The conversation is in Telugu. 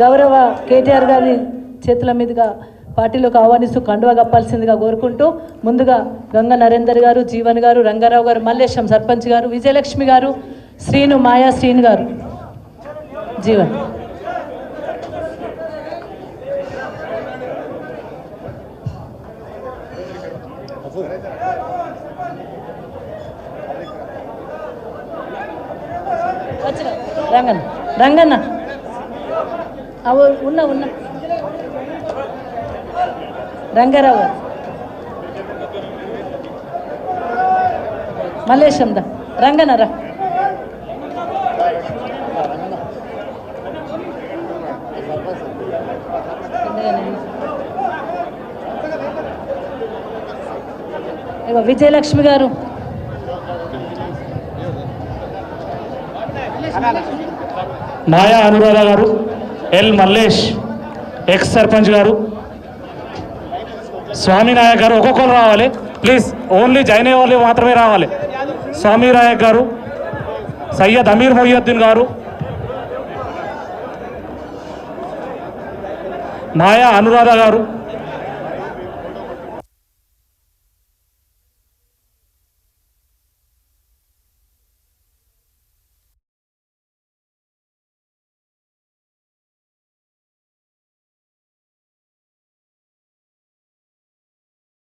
గౌరవ కేటీఆర్ గారి చేతుల మీదుగా పార్టీలోకి ఆహ్వానిస్తూ కండువా కప్పాల్సిందిగా కోరుకుంటూ ముందుగా గంగ నరేందర్ గారు జీవన్ గారు రంగారావు గారు మల్లేశం సర్పంచ్ గారు విజయలక్ష్మి గారు శ్రీను మాయా శ్రీను గారు. జీవన్. రంగన్న. రంగన్న. ఉన్నా ఉన్నా. రంగారావు గారు. మల్లేశం దా. రంగన్న విజయలక్ష్మి గారు. మాయా అనురాధ గారు. ఎల్ మల్లేష్ ఎక్స్ సర్పంచ్ గారు స్వామి నాయక్ గారు ఒక్కొక్కరు రావాలి. ప్లీజ్ ఓన్లీ జాయిన్ అయ్యే వాళ్ళు మాత్రమే రావాలి. స్వామి నాయక్ గారు సయ్యద్ అమీర్ మొయ్యుద్దీన్ గారు మాయా అనురాధ గారు